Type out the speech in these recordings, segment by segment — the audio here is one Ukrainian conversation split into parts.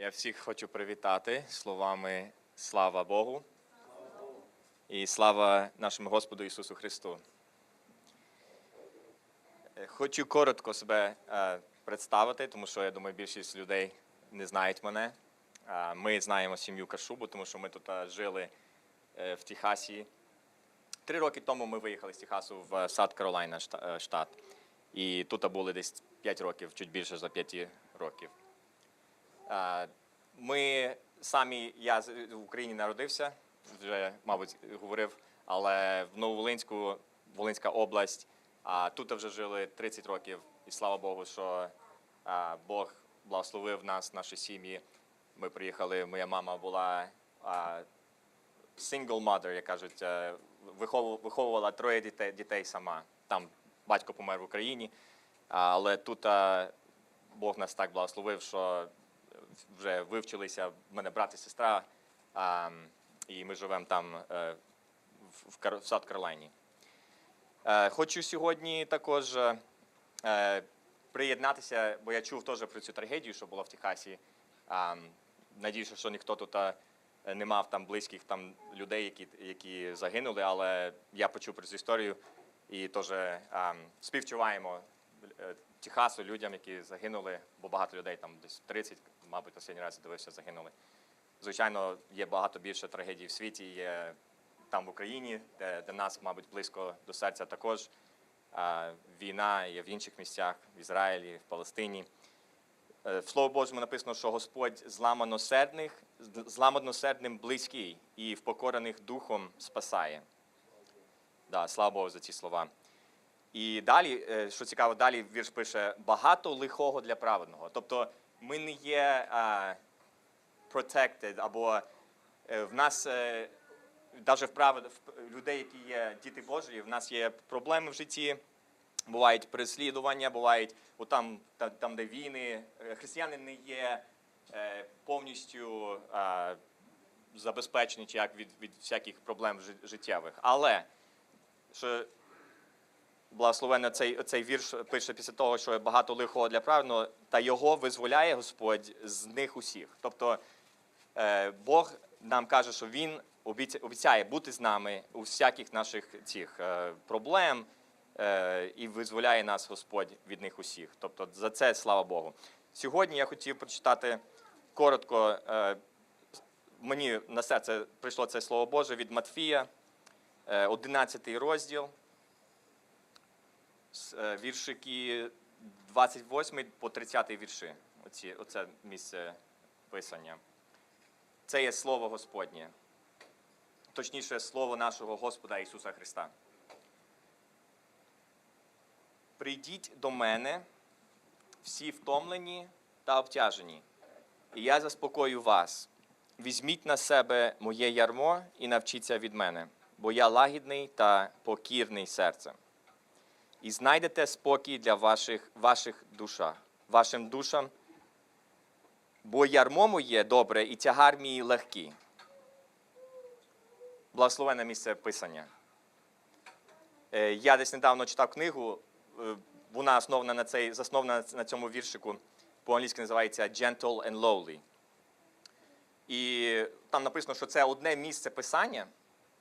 Я всіх хочу привітати словами слава Богу і слава нашому Господу Ісусу Христу. Е, Хочу коротко себе е, представити, тому що я думаю, більшість людей не знають мене. Ми знаємо сім'ю Кашубу, тому що ми тут е, жили в Техасі. Три роки тому ми виїхали з Техасу в Сад Каролайна штат. І тут були десь 5 років, чуть більше за 5 років. Е, Ми самі, я в Україні народився, вже, мабуть, говорив, але в Нововолинську, Волинська область, а тут вже жили 30 років. І слава Богу, що Бог благословив нас, наші сім'ї. Ми приїхали, моя мама була single mother, як кажуть, е, виховувала троє дітей, дітей сама. Там батько помер в Україні, але тут Бог нас так благословив, що вже вивчилися в мене брат і сестра, а, і ми живемо там е, в, в, в Сад Каролайні. Е, Хочу сьогодні також е, приєднатися, бо я чув теж про цю трагедію, що була в Техасі. Надіюся, що ніхто тут не мав там близьких там людей, які, які загинули, але я почув про цю історію і теж співчуваємо Техасу людям, які загинули, бо багато людей там десь 30, мабуть, останній раз дивився, загинули. Звичайно, є багато більше трагедій в світі. Є там в Україні, де, де нас, мабуть, близько до серця також. А, війна є в інших місцях, в Ізраїлі, в Палестині. Е, В Слово Божому написано, що Господь зламаносердних, зламаносердним близький і впокорених духом спасає. Да, слава Богу за ці слова. І далі, е, що цікаво, далі вірш пише багато лихого для праведного. Тобто ми не є а, protected, або е, в нас е, навіть в прав... людей, які є діти Божі, в нас є проблеми в житті, бувають переслідування, бувають отам, та- там, де війни. Е, Християни не є е, повністю е, забезпечені чи як від, від всяких проблем життєвих. Але що благословенно цей, цей вірш пише після того, що багато лихого для правильного, та його визволяє Господь з них усіх. Тобто е, Бог нам каже, що Він обіцяє бути з нами у всяких наших цих е, проблем е, і визволяє нас Господь від них усіх. Тобто за це слава Богу. Сьогодні я хотів прочитати коротко. Мені на серце прийшло це слово Боже від Матфія, е, 11 розділ, віршики 28 по 30 вірші. Оці, оце місце писання. Це є слово Господнє. Точніше, слово нашого Господа Ісуса Христа. Прийдіть до мене, всі втомлені та обтяжені, і я заспокою вас. Візьміть на себе моє ярмо і навчіться від мене, бо я лагідний та покірний серцем. І знайдете спокій для ваших, ваших душах, вашим душам, бо ярмо моє добре і тягар мій легкий. Благословенне місце писання. Е, Я десь недавно читав книгу, е, вона основана на цей, заснована на цьому віршику, по-англійськи називається Gentle and Lowly. І там написано, що це одне місце писання,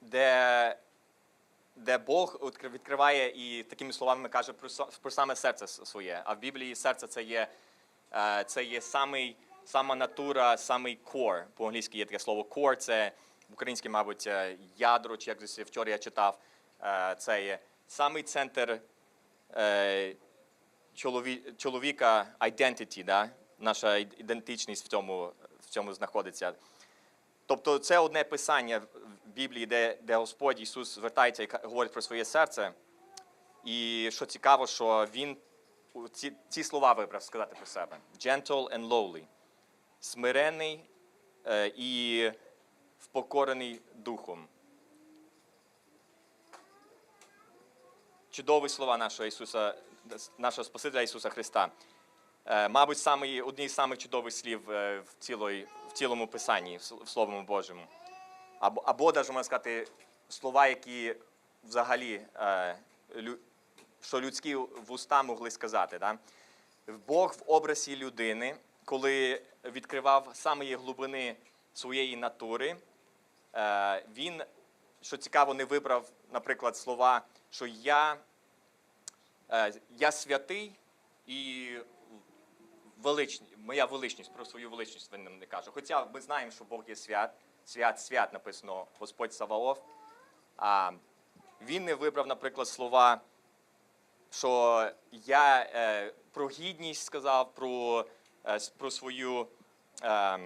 де, де Бог відкриває і такими словами каже про, саме серце своє. А в Біблії серце це є, е, це є самий, сама натура, самий core. По-англійськи є таке слово core, це в українській, мабуть, е, ядро, чи як вчора я читав, е, це є самий центр чоловіка identity, да? наша ідентичність в цьому, в цьому знаходиться. Тобто це одне писання Біблії, де, де Господь Ісус звертається і говорить про своє серце. І що цікаво, що Він ці, ці слова вибрав сказати про себе: gentle and lowly, смирений е, і впокорений духом. Чудові слова нашого Ісуса, нашого Спасителя Ісуса Христа. Е, Мабуть, одні з самих чудових слів е, в цілому писанні, в Словому Божому. Або, або навіть можна сказати, слова, які взагалі, е, лю- що людські вуста могли сказати. Да? Бог в образі людини коли відкривав самої глибини своєї натури, е, він, що цікаво, не вибрав, наприклад, слова, що я, е, я святий і величність, моя величність, про свою величність він не каже. Хоча ми знаємо, що Бог є свят, свят, свят написано Господь Саваоф. А він не вибрав, наприклад, слова, що я е, про гідність сказав, про, е, про свою е,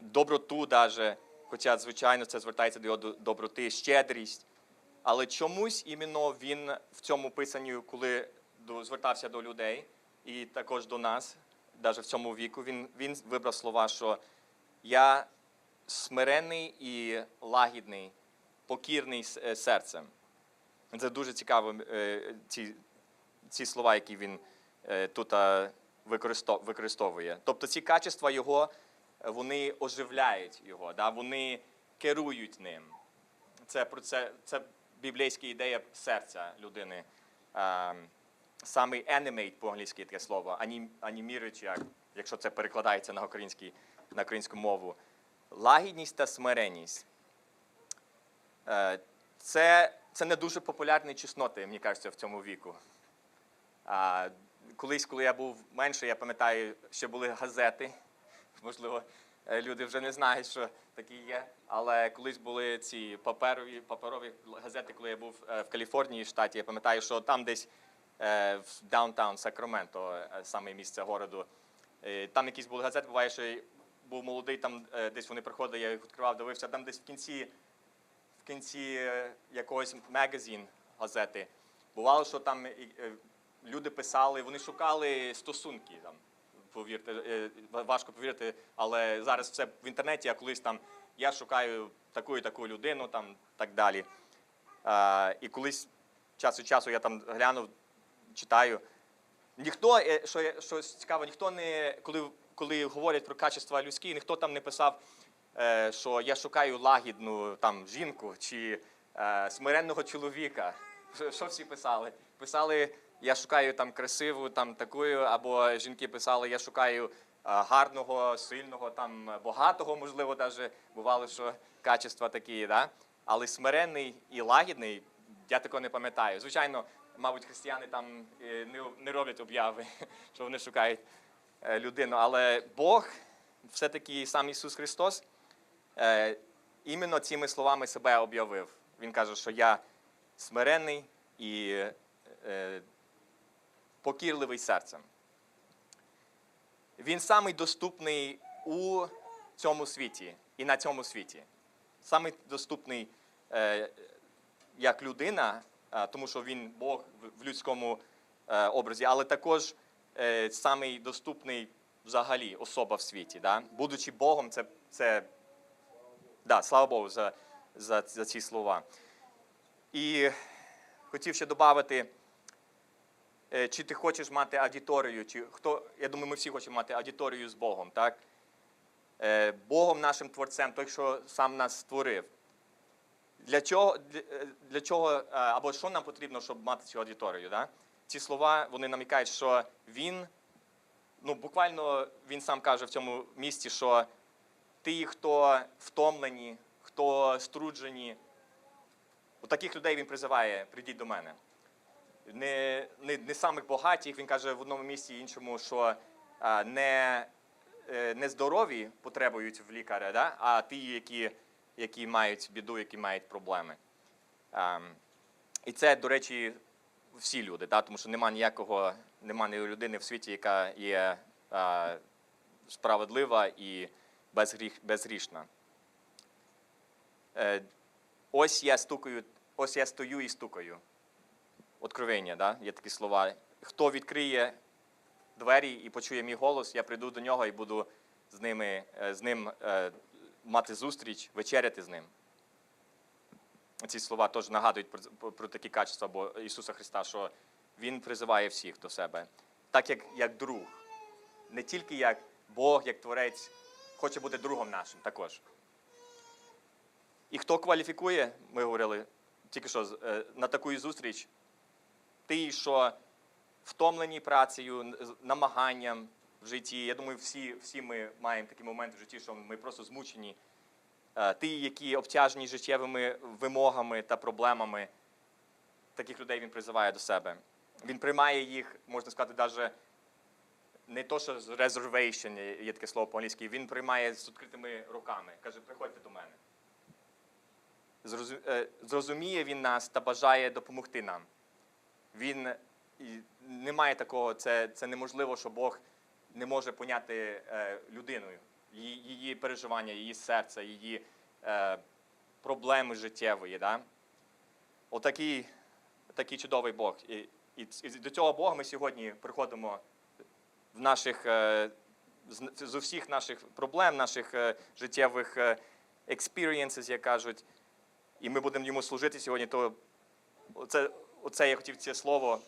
доброту, даже, хоча, звичайно, це звертається до його доброти, щедрість. Але чомусь іменно він в цьому писанні, коли до- звертався до людей, і також до нас, навіть в цьому віку, він, він вибрав слова, що я смирений і лагідний, покірний е, серцем. Це дуже цікаво, е, ці, ці слова, які він е, тут використовує. Тобто ці качества його, вони оживляють його, да? вони керують ним. Це, про це, це біблійська ідея серця людини. Саме animate по-англійськи таке слово, ані, анімірують, як, якщо це перекладається на, на українську мову. Лагідність та смиренність. Е, Це, це не дуже популярні чесноти, мені кажеться, в цьому віку. Колись, коли я був менше, я пам'ятаю, що були газети. Можливо, е, люди вже не знають, що такі є. Але колись були ці паперові, паперові газети, коли я був е, в Каліфорнії, штаті, я пам'ятаю, що там десь в даунтаун Сакраменто, саме місце городу, там якісь були газети, буває, що був молодий, там е, десь вони приходили, я їх відкривав, дивився, там десь в кінці в кінці е, якогось магазин газети. Бувало, що там е, люди писали, вони шукали стосунки там. Повірте, важко повірити, але зараз все в інтернеті, а колись там я шукаю таку і таку людину, там так далі. А, і колись час від часу я там глянув, читаю. Ніхто, що, що цікаво, ніхто не, коли, коли говорять про качества людські, ніхто там не писав, е, що я шукаю лагідну там, жінку чи е, смиренного чоловіка. Що, всі писали? Писали, я шукаю там красиву, там такою, або жінки писали, я шукаю е, гарного, сильного, там багатого, можливо, навіть бувало, що качества такі, да? але смиренний і лагідний, я такого не пам'ятаю. Звичайно, мабуть, християни там не, роблять обяви, що вони шукають людину. Але Бог, все-таки сам Ісус Христос, е, іменно цими словами себе об'явив. Він каже, що я смиренний і е, покірливий серцем. Він самий доступний у цьому світі і на цьому світі. Самий доступний е, як людина, е, тому що він Бог в- людському е, образі, але також е, самий доступний взагалі особа в світі. Да? Будучи Богом, це, це да, слава Богу за, за, за ці слова. І хотів ще додати, е, чи ти хочеш мати аудиторію, чи хто, я думаю, ми всі хочемо мати аудиторію з Богом, так? Е, Богом нашим творцем, той, що сам нас створив. Для чого, для, е, чого або що нам потрібно, щоб мати цю аудиторію? Да? Ці слова вони намікають, що він, ну буквально він сам каже в цьому місці, що ті, хто втомлені, хто струджені, у таких людей він призиває, прийдіть до мене. Не, не, не самих багатих, він каже в одному місці іншому, що а, не, е, не здорові потребують в лікаря, да? а ті, які, які мають біду, які мають проблеми. Ем, і це, до речі, всі люди, да? тому що нема ніякого, нема ні людини в світі, яка є е, справедлива і безгріх, безгрішна. Е, ось я стукаю, ось я стою і стукаю. Откровення, да? є такі слова. Хто відкриє двері і почує мій голос, я прийду до нього і буду з, ними, е, з ним е, мати зустріч, вечеряти з ним. Ці слова теж нагадують про, про, такі качества бо Ісуса Христа, що Він призиває всіх до себе, так як, як друг. Не тільки як Бог, як Творець, хоче бути другом нашим також. І хто кваліфікує, ми говорили тільки що е, на таку зустріч, ті, що втомлені працею, намаганням, в житті. Я думаю, всі, всі ми маємо такі моменти в житті, що ми просто змучені. Е, Ті, які обтяжені життєвими вимогами та проблемами, таких людей він призиває до себе. Він приймає їх, можна сказати, навіть не то, що з reservation, є таке слово по-англійськи, він приймає з відкритими руками. Каже, приходьте до мене. Е, Зрозуміє він нас та бажає допомогти нам. Він немає такого, це, це неможливо, що Бог не може поняти е, людиною, її, переживання, її серце, її е, проблеми життєвої. Да? Отакий такий чудовий Бог. І, і, і до цього Бога ми сьогодні приходимо в наших, е, з, з усіх наших проблем, наших е, життєвих е, experiences, як кажуть, і ми будемо йому служити сьогодні, то оце, оце я хотів це слово.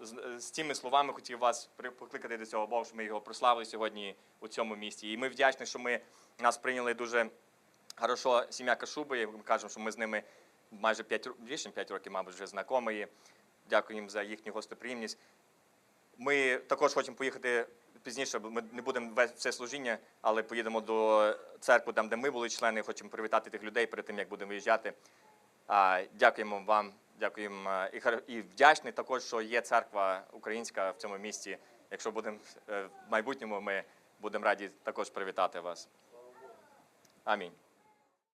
З, з цими словами хотів вас покликати до цього Бога, що ми його прославили сьогодні у цьому місті. І ми вдячні, що ми нас прийняли дуже хорошо сім'я Кашуби. Ми кажемо, що ми з ними майже 5, більше 5 років, мабуть, вже знайомі. Дякую їм за їхню гостеприємність. Ми також хочемо поїхати пізніше, бо ми не будемо все служіння, але поїдемо до церкви, там, де ми були члени, хочемо привітати тих людей перед тим, як будемо виїжджати. Дякуємо вам, дякуємо їм і, хар- і вдячний також, що є церква українська в цьому місті. Якщо будемо е, в майбутньому, ми будемо раді також привітати вас. Амінь.